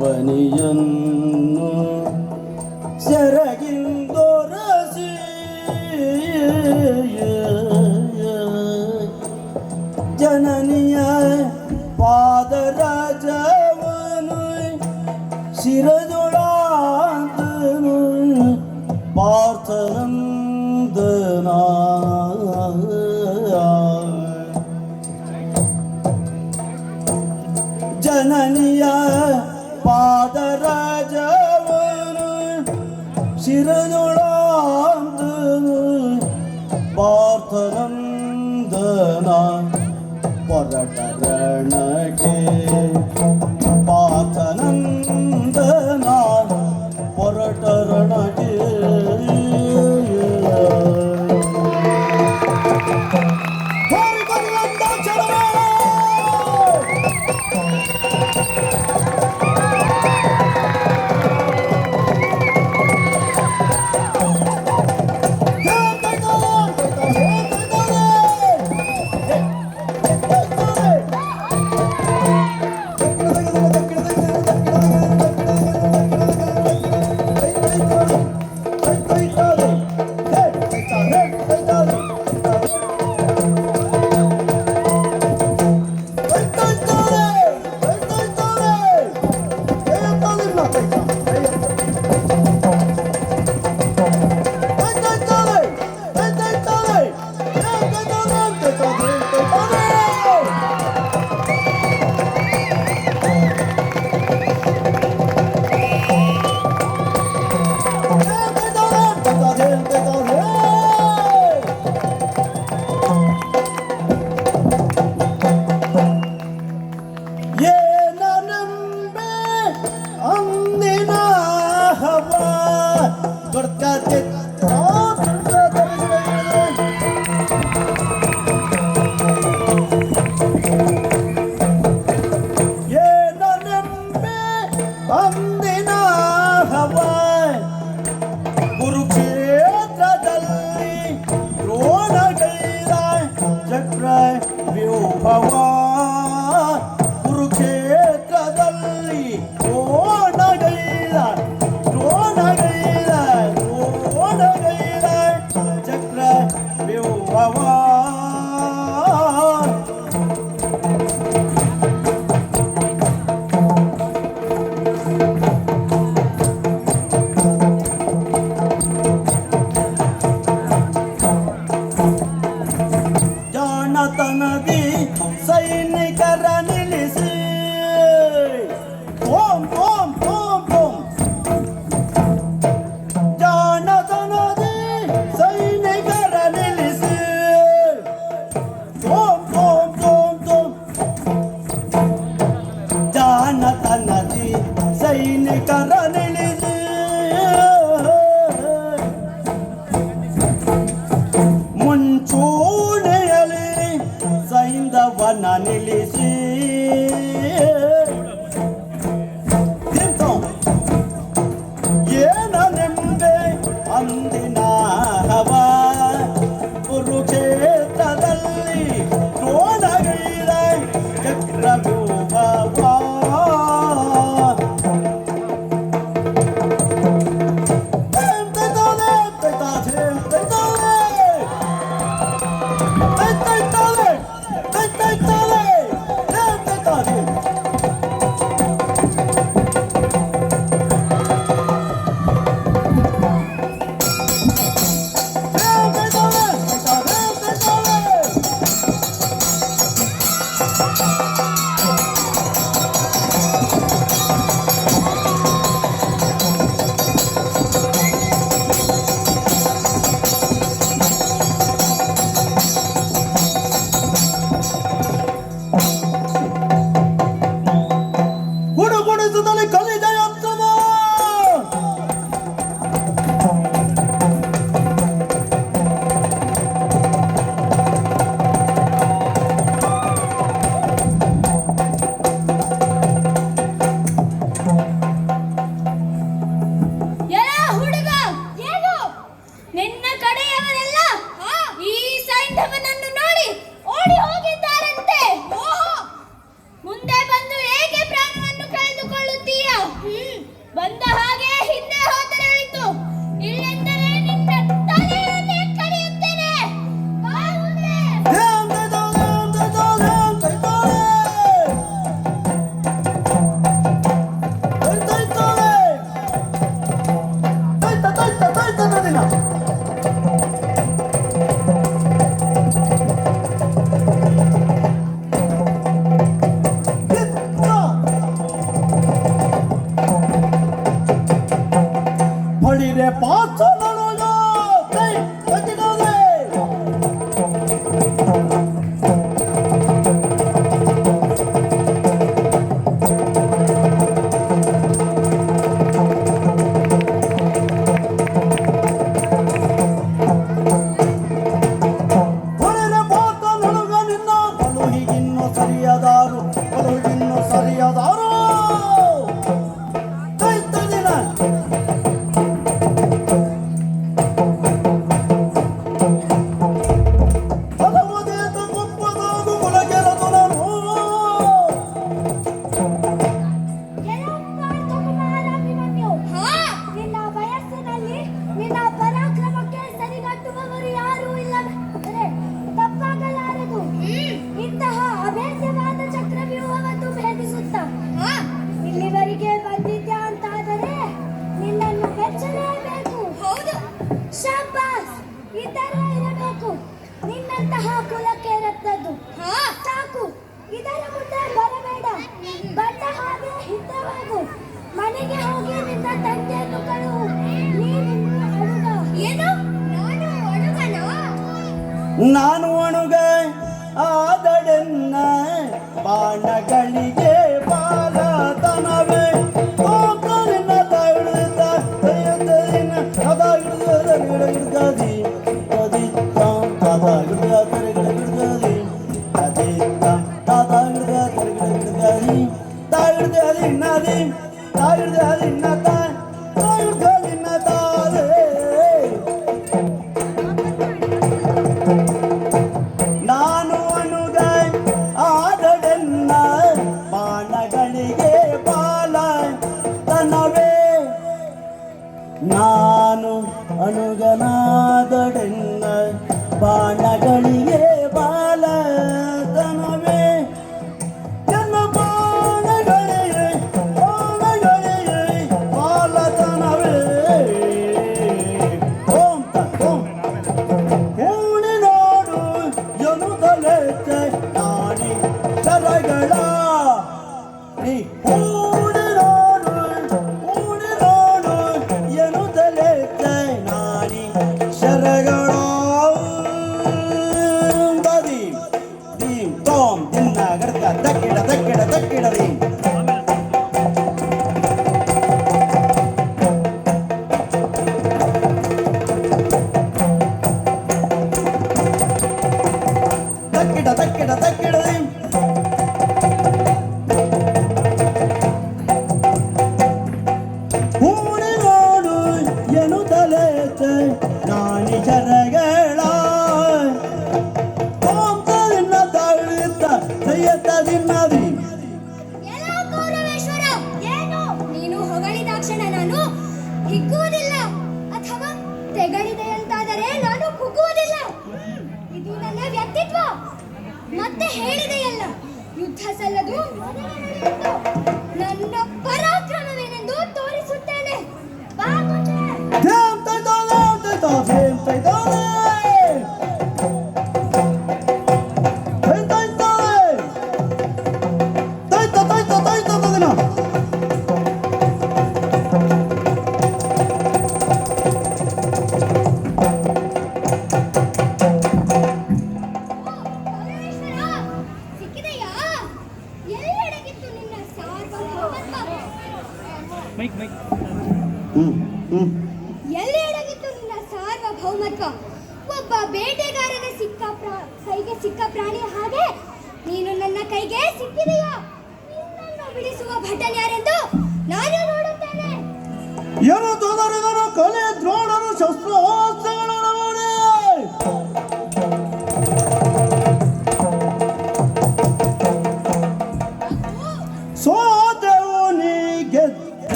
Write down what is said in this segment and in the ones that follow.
പനിയുന്നു ശരക 了。ಹೊಡಿರೆ ಪಾತ್ರ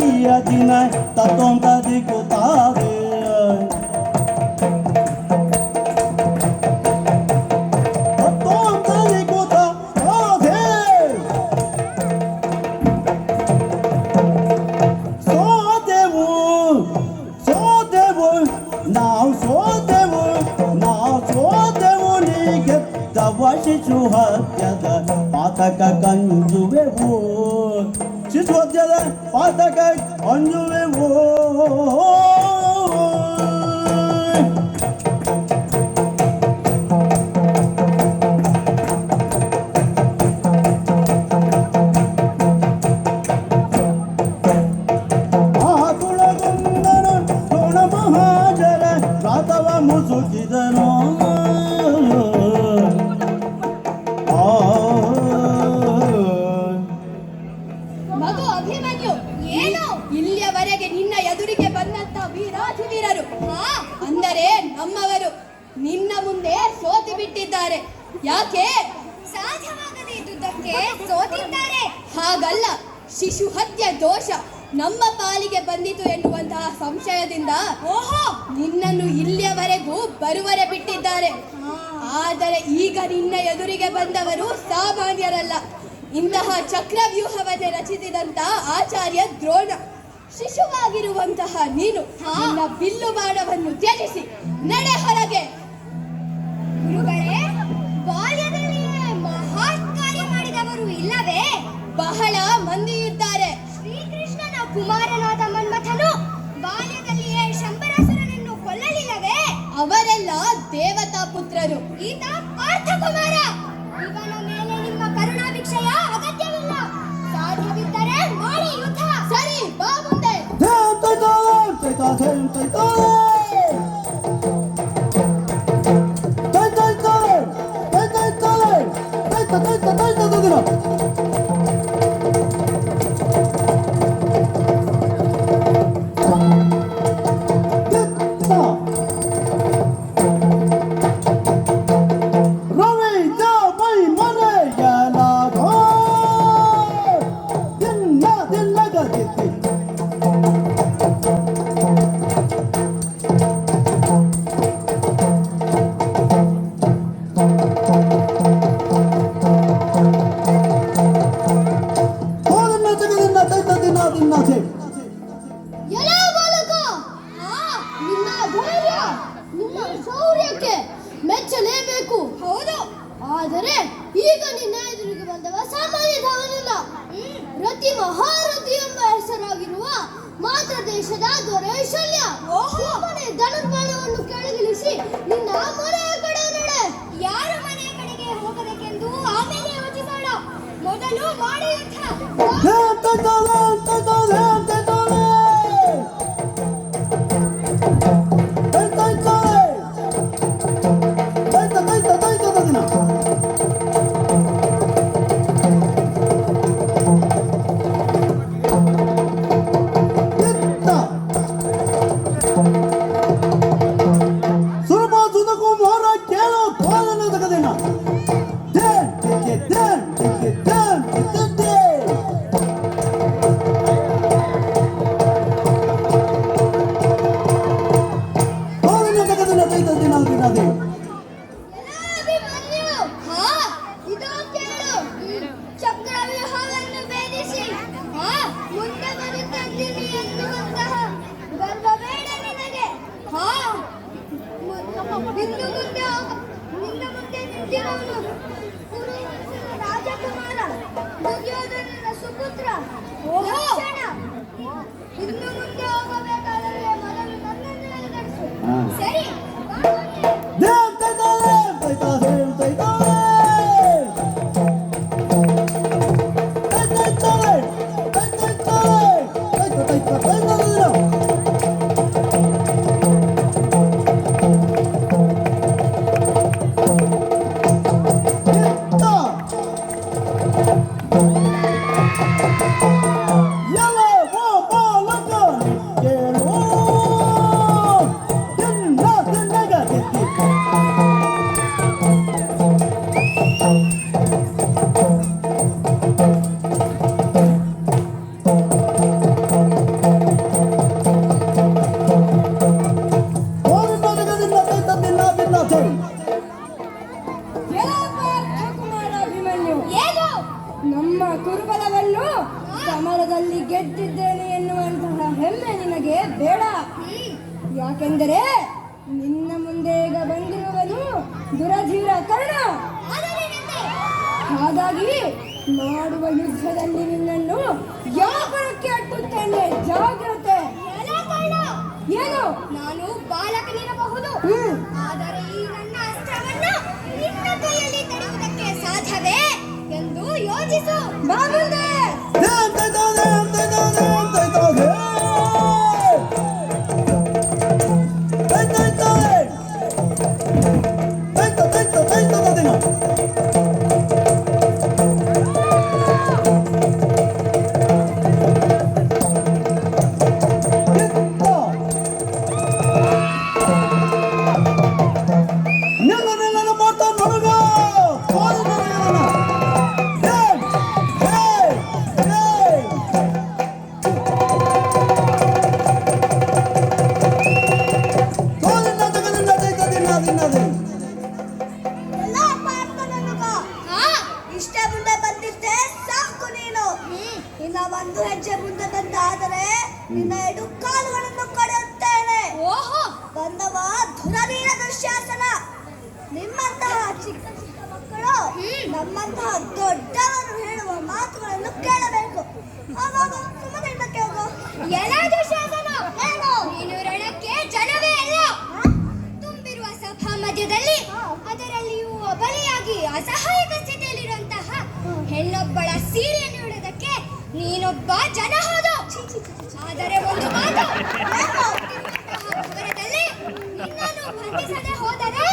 ria dinai ta tonta de cotave Now so devil, now so devil, nigga, the wash is too hot, the pataka can do it. சிசுவத்தியத பாத்தகை அஞ்சுவே ಇಂತಹ ಚಕ್ರವ್ಯೂಹವನ್ನೇ ರಚಿಸಿದಂತ ಆಚಾರ್ಯ ದ್ರೋಣ. ಶಿಶುವಾಗಿರುವಂತಹ ನೀನು ನಿನ್ನ bill ಬಾಣವನ್ನು ತ್ಯಜಿಸಿ ನಡೆ ಹೊರಗೆ. ಗುರುಗಳೇ ಬಾಲ್ಯದಲ್ಲಿಯೇ ಮಹಾನ್ ಕಾರ್ಯ ಮಾಡಿದವರು ಇಲ್ಲವೇ? ಬಹಳ ಮಂದಿ ಇದ್ದಾರೆ. ಶ್ರೀಕೃಷ್ಣನ ಕುಮಾರನಾದ ಮನ್ಮಥನು ಬಾಲ್ಯದಲ್ಲಿಯೇ ಶಂಬರಾಸುರನನ್ನು ಕೊಲ್ಲಲಿಲ್ಲವೇ? ಅವರೆಲ್ಲ ದೇವತಾ ಪುತ್ರರು. ಈತ ಪಾರ್ಥಕುಮಾರ. ಇವನ ಮೇಲೆ ಕರುಣಾಭಿಕ್ಷೆಯ ಅಗತ್ಯವಿಲ್ಲ. ಸಾಧ್ಯವಿದ್ದರೆ ಮಾಡಿ ಯುದ್ಧ. ಸರಿ ಬಾ ಮುಂದೆ. ಶೌರ್ಯಕ್ಕೆ ಮೆಚ್ಚಲೇಬೇಕು. ಹೌದು. ಆದರೆ ಈಗ ನಿನ್ನ ಎದುರಿಗೆ ಬಂದವ ಸಾಮಾನ್ಯ ಧಾವನಲ್ಲ. ರತಿ ಮಹಾರಥಿ ಎಂಬ ಹೆಸರಾಗಿರುವ ಮಾತ್ರ ದೇಶದ ದೊರೆ ಶಲ್ಯ. ಸುಮ್ಮನೆ ಧನುರ್ಬಾಣವನ್ನು ಕೆಳಗಿಳಿಸಿ ನಿನ್ನ ಮನೆಯ ಕಡೆ ನಡೆ ಯಾರ ಮನೆಯ ಕಡೆಗೆ ಹೋಗಬೇಕೆಂದು ಆಮೇಲೆ ಯೋಚಿಸೋಣ. ಮೊದಲು ಮಾಡಿ ಯುದ್ಧ the ಏನು? ನಾನು ಬಾಲಕನಿರಬಹುದು. ಆದರೆ ಈ ನನ್ನ ಅಸ್ತ್ರವನ್ನು ನಿನ್ನ ಕೈಯಲ್ಲಿ ತಡೆಯುವುದಕ್ಕೆ ಸಾಧ್ಯವೇ? ಎಂದು ಯೋಚಿಸು. ಬಾ ಮುಂದೆ ಇನ್ನ ಒಂದು ಹೆಜ್ಜೆ ಮುಂದೆ ಬಂದಾದರೆ ನಿನ್ನ ಎರಡು ಕಾಲುಗಳನ್ನು ಕಡೆಯುತ್ತೇನೆ. ಓಹೋ. ಬಂದವ ಧುರವೀರ ದುಶ್ಯಾಸನ. ನಿಮ್ಮಂತಹ ಚಿಕ್ಕ ಚಿಕ್ಕ ಮಕ್ಕಳು ನಮ್ಮಂತಹ ದೊಡ್ಡವರು ಹೇಳುವ ಮಾತುಗಳನ್ನು ಕೇಳಬೇಕು. ಅವಾಗ ಸುಮ್ಮನೆ ಹಿಂದಕ್ಕೆ ಹೋಗು ಎಲ್ಲ ದುಶ್ಯಾಸನ ನೀನು ರಣಕ್ಕೆ ಜನವೇ ಅಲ್ಲ. ತುಂಬಿರುವ ಸಭಾ ಮಧ್ಯದಲ್ಲಿ ಅದರಲ್ಲಿಯೂ ಬಲಿಯಾಗಿ ಅಸಹಾಯಕ ಸ್ಥಿತಿಯಲ್ಲಿರುವಂತಹ ಹೆಣ್ಣೊಬ್ಬಳ ಸೀರೆಯನ್ನು ನೀನೊಬ್ಬ ಜನ ಹೌದು ಆದರೆ ಒಂದು ಮಾತು. ಹೋದರೆ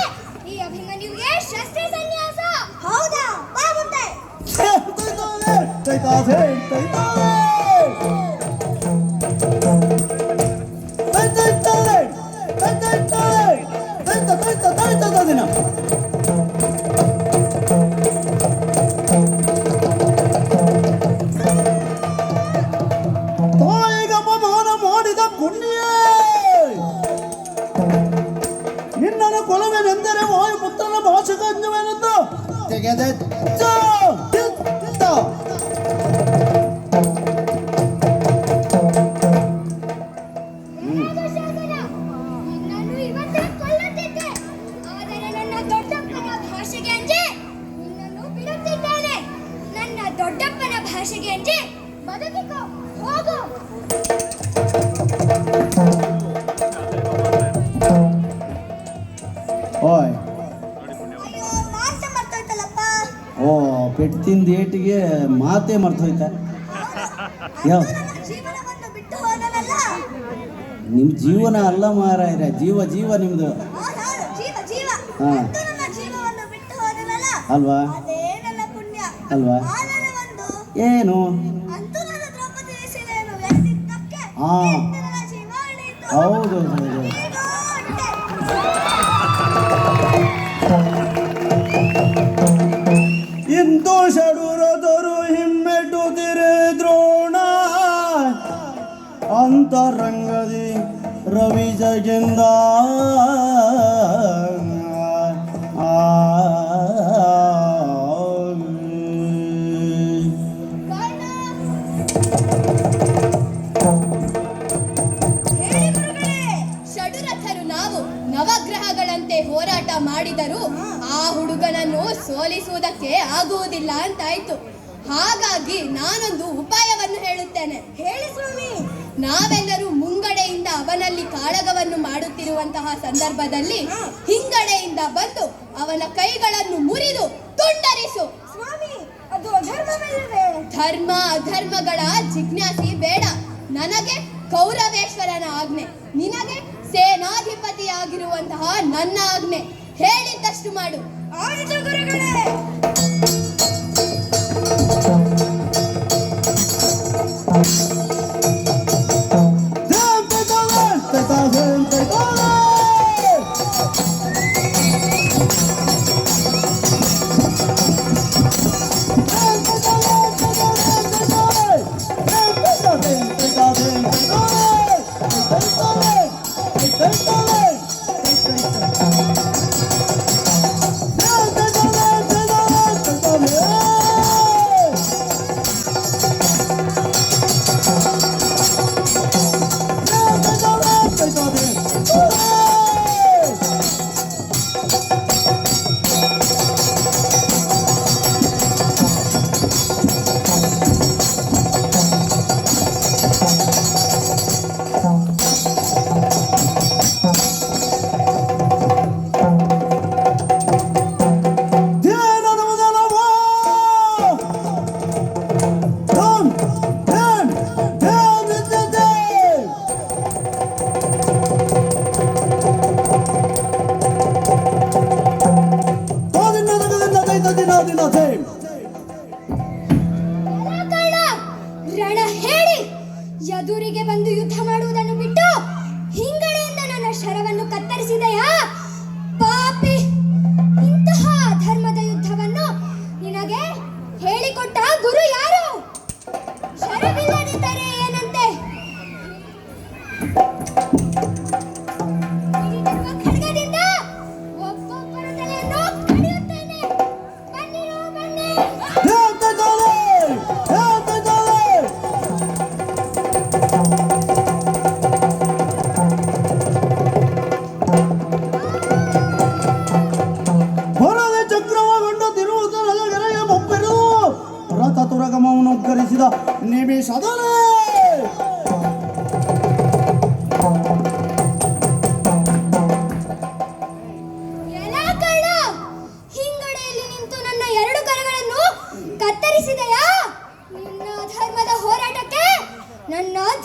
ಈ ಅಭಿಮನ್ಯುವಿಗೆ ಶಸ್ತ್ರ ಸನ್ಯಾಸ. ಹೌದಾ? ಬಾ ಮುಂದೆ. ಮಾರಾಯರ ಜೀವ ಜೀವ ನಿಮ್ದು. ಹಾಂ. ಅಲ್ವಾ? ಅಲ್ವಾ? ಏನು? ಹಾಂ. ಹೌದು ಹೌದು. ಇಂದು ಷಡುರದರು ಹಿಮ್ಮೆಟ್ಟುತ್ತಿರೆ ದ್ರೋಣ. ಅಂತರಂಗದಿ ರವಿ ಜಗಿಂದ ಹೇಳಿ ಗುರುಗಳೇ. ಷಡುರಥರು ನಾವು ನವಗ್ರಹಗಳಂತೆ ಹೋರಾಟ ಮಾಡಿದರೂ ಆ ಹುಡುಗನನ್ನು ಸೋಲಿಸುವುದಕ್ಕೆ ಆಗುವುದಿಲ್ಲ ಅಂತಾಯ್ತು. ಹಾಗಾಗಿ ನಾನೊಂದು ಉಪಾಯವನ್ನು ಹೇಳುತ್ತೇನೆ. ಹೇಳಿ ಸ್ವಾಮಿ. ಕಾಳಗವನ್ನು ಮಾಡುತ್ತಿರುವಂತಹ ಸಂದರ್ಭದಲ್ಲಿ ಹಿಂಗಡೆಯಿಂದ ಬಂದು ಅವನ ಕೈಗಳನ್ನು ಮುರಿದು ತುಂಡರಿಸು. ಸ್ವಾಮಿ ಅದು ಧರ್ಮ ಅಧರ್ಮಗಳ ಜಿಜ್ಞಾಸಿ ಬೇಡ. ನನಗೆ ಕೌರವೇಶ್ವರನ ಆಜ್ಞೆ. ನಿನಗೆ ಸೇನಾಧಿಪತಿಯಾಗಿರುವಂತಹ ನನ್ನ ಆಜ್ಞೆ. ಹೇಳಿದ್ದಷ್ಟು ಮಾಡು. ಆಯಿತು ಗುರುಗಳೇ.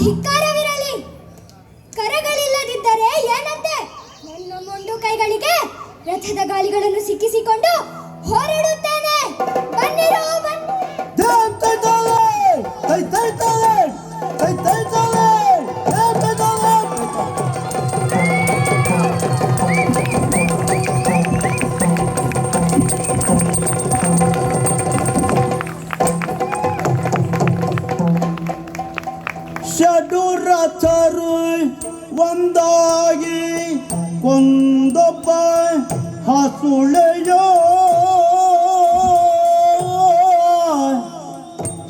ಧಿಕ್ಕಾರವಿರಲಿ. ಕರಗಳಿಲ್ಲದಿದ್ದರೆ ಏನಂತೆ? ನನ್ನ ಮುಂಡು ಕೈಗಳಿಗೆ ರಥದ ಗಾಲಿಗಳನ್ನು ಸಿಕ್ಕಿಸಿಕೊಂಡು ಹೋರಾಡುತ್ತೇನೆ. ಬನ್ನಿರೋ. ಷಡುರಥರು ಒಂದಾಗಿ ಕೊಂದೊಬ್ಬ ಹಸುಳೆಯೋ.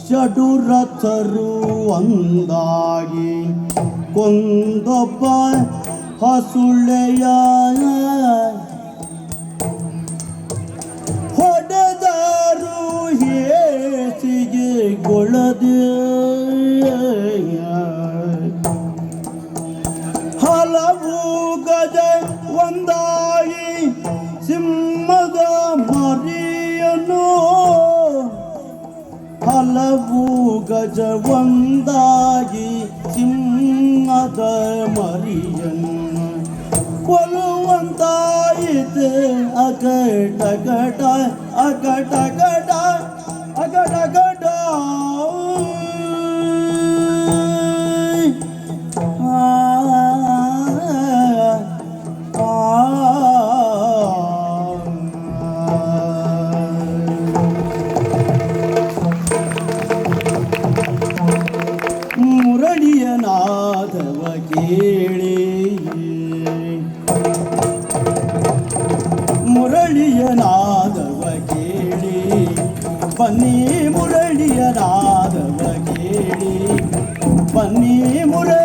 ಷಡುರಥರು ಒಂದಾಗಿ ಕೊಂದೊಬ್ಬ ಹಸುಳೆಯ. ಹೊಡೆದರು ಹೇಸಿಗೆ ಗೊಳದೆ ಗಜ ಒಂದಾಗಿ ಸಿಂಹದ ಮರಿಯನ್ನು ಕೊಲ್ಲುವಂತಾಯಿತು. ಅಗಟಗಟ ಅಗಟಗಟ ಅಗಟಗಟ ಮುರಳಿಯ ನಾದವ ಕೇಳಿ. ಬನ್ನಿ ಮುರಳಿಯ ನಾದವ ಕೇಳಿ. ಬನ್ನಿ ಮುರಳಿಯ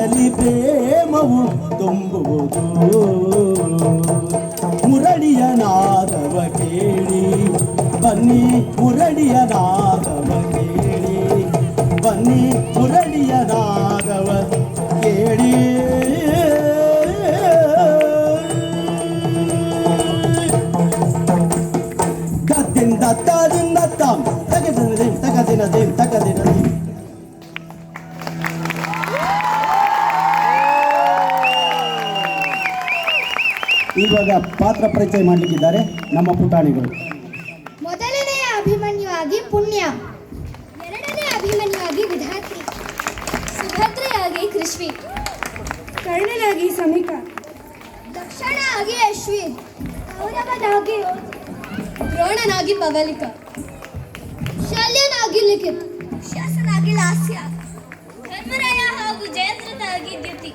ಹೃದಯದಲ್ಲಿ ಪ್ರೇಮವು ತುಂಬುವುದು. ಮುರಳಿಯ ನಾದವ ಕೇಳಿ ಬನ್ನಿ ಮುರಳಿಯ ನಾದವ ಕೇಳಿ ಬನ್ನಿ ಮುರಳಿಯ ನಾದವ ಕೇಳಿ. ಇವಾಗ ಪಾತ್ರ ಪರಿಚಯ ಮಾಡಲಿಕ್ಕಿದ್ದಾರೆ ನಮ್ಮ ಪುಟಾಣಿಗಳು. ಮೊದಲನೆಯ ಅಭಿಮನ್ಯುವಾಗಿ ಪುಣ್ಯ. ಎರಡನೇ ಅಭಿಮನ್ಯುವಾಗಿ ವಿಧಾತ್ರಿ ಸುಭದ್ರೆಯಾಗಿ ಕೃಷ್ವಿ ಕರ್ಣನಾಗಿ ಸಮಿಕ. ದಕ್ಷಿಣ ಆಗಿ ಅಶ್ವಿ. ಕೌರವನಾಗಿ ದ್ರೋಣನಾಗಿ ಪವಲಿಕ ಶಲ್ಯನಾಗಿ ಲಿಖಿತ್. ಶಾಸನಾಗಿ ಲಾಸ್ಯ. ಧರ್ಮರಾಯ ಹಾಗೂ ಜಯಂತ್ರನಾಗಿ ದ್ಯುತಿ.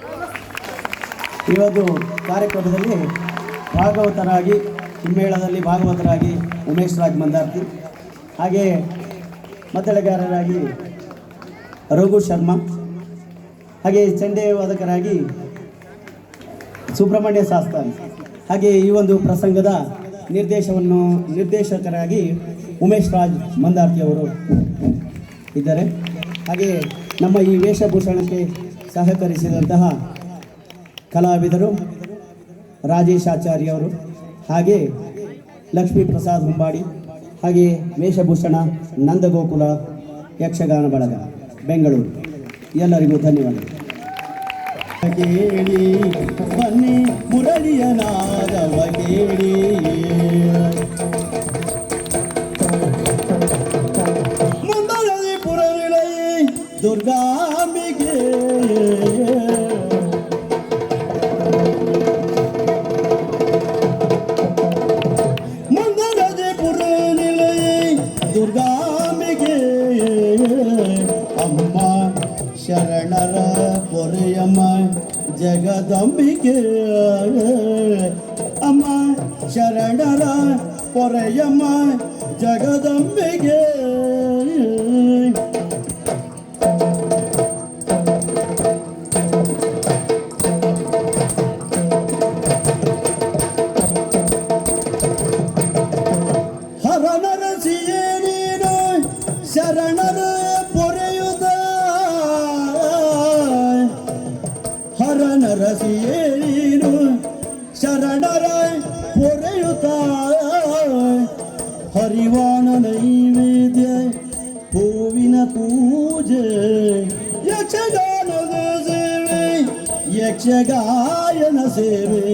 ಇವತ್ತು ಕಾರ್ಯಕ್ರಮದಲ್ಲಿ ಭಾಗವತರಾಗಿ, ಹಿಮ್ಮೇಳದಲ್ಲಿ ಭಾಗವತರಾಗಿ ಉಮೇಶ್ ರಾಜ್ ಮಂದಾರ್ತಿ ಹಾಗೆ ಮದ್ದಳೆಗಾರರಾಗಿ ರಘು ಶರ್ಮಾ, ಹಾಗೆ ಚಂಡೆ ವಾದಕರಾಗಿ ಸುಬ್ರಹ್ಮಣ್ಯ ಶಾಸ್ತ್ರಿ. ಹಾಗೆ ಈ ಒಂದು ಪ್ರಸಂಗದ ನಿರ್ದೇಶವನ್ನು, ನಿರ್ದೇಶಕರಾಗಿ ಉಮೇಶ್ ರಾಜ್ ಮಂದಾರ್ತಿ ಅವರು ಇದ್ದಾರೆ. ಹಾಗೆ ನಮ್ಮ ಈ ವೇಷಭೂಷಣಕ್ಕೆ ಸಹಕರಿಸಿದಂತಹ ಕಲಾವಿದರು ರಾಜೇಶ್ ಆಚಾರ್ಯ ಹಾಗೆ ಲಕ್ಷ್ಮೀ ಪ್ರಸಾದ್ ಹುಂಬಾಡಿ, ಹಾಗೆ ವೇಷಭೂಷಣ ನಂದಗೋಕುಲ ಯಕ್ಷಗಾನ ಬಳಗ, ಬೆಂಗಳೂರು. ಎಲ್ಲರಿಗೂ ಧನ್ಯವಾದಗಳು. ಕೇಳಿ, ಬನ್ನಿ ಮುರಳಿಯ ನಾದವ ಶರಣರ ಪೊರೆಯುತ್ತ ಹರಿವಾಣ ನೈವೇದ್ಯ ಹೂವಿನ ಪೂಜೆ ಯಕ್ಷಗಾನದ ಸೇವೆ ಯಕ್ಷಗಾಯನ ಸೇವೆ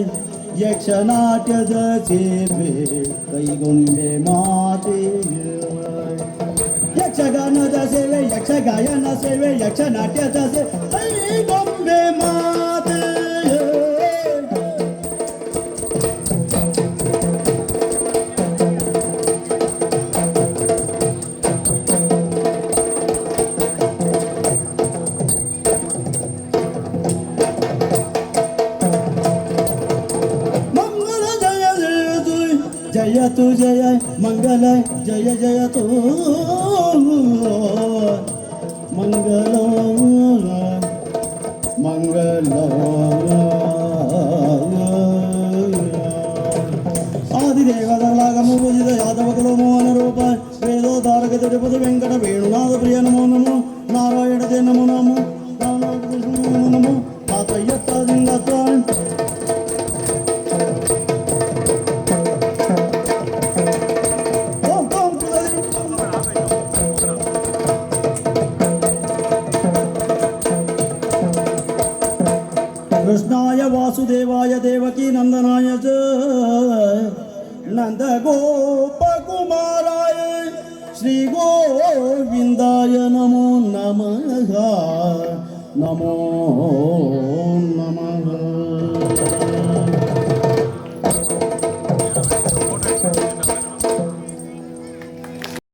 ಯಕ್ಷನಾಟ್ಯದ ಸೇವೆ ಕೈಗೊಂಬೆ ಮಾತೆ ಯಕ್ಷಗಾನದ ಸೇವೆ ಯಕ್ಷಗಾಯನ ಸೇವೆ ಯಕ್ಷನಾಟ್ಯದ ಸೇವೆ ಕೈಗೊಂಬೆ ಮಾತೆ జయ జయ మంగళం మంగళం ఆది దేవతలాగము పూజిత వేదో తారక తిరుపతి వెంకట వేణునాథ ప్రియ నమో నారాయణ రామకృష్ణ